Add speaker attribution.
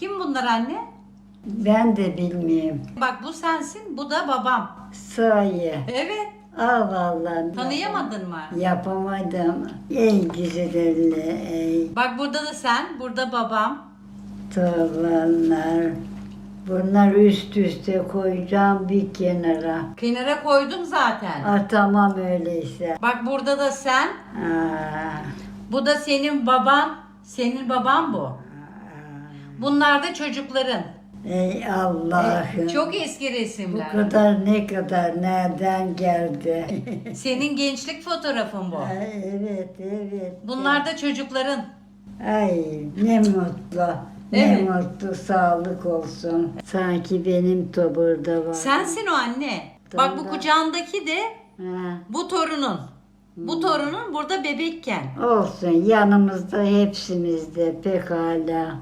Speaker 1: Kim bunlar anne?
Speaker 2: Ben de bilmiyorum.
Speaker 1: Bak bu sensin, bu da babam.
Speaker 2: Sahi.
Speaker 1: Evet.
Speaker 2: Ah vallahi.
Speaker 1: Tanıyamadın mı?
Speaker 2: Yapamadım. Ey güzelli, ey
Speaker 1: Bak burada da sen, burada babam.
Speaker 2: tavanlar. Bunlar üst üste koyacağım bir kenara.
Speaker 1: Kenara koydum zaten.
Speaker 2: Ah tamam öyleyse.
Speaker 1: Bak burada da sen,
Speaker 2: Ah,
Speaker 1: bu da senin baban. Senin baban bu. Bunlar da çocukların.
Speaker 2: ey Allah'ım.
Speaker 1: Çok eski
Speaker 2: Bu
Speaker 1: resimler.
Speaker 2: kadar ne kadar nereden geldi?
Speaker 1: Senin gençlik fotoğrafın bu.
Speaker 2: Ay, evet evet.
Speaker 1: Bunlar da çocukların.
Speaker 2: Ay ne mutlu. Ne
Speaker 1: Evet.
Speaker 2: mutlu sağlık olsun. Sanki benim toburda var.
Speaker 1: Sensin o anne. Bak bu
Speaker 2: Tamam.
Speaker 1: kucağındaki de
Speaker 2: Ha,
Speaker 1: bu torunun. Bu torunun burada bebekken.
Speaker 2: olsun yanımızda hepsimizde pekala.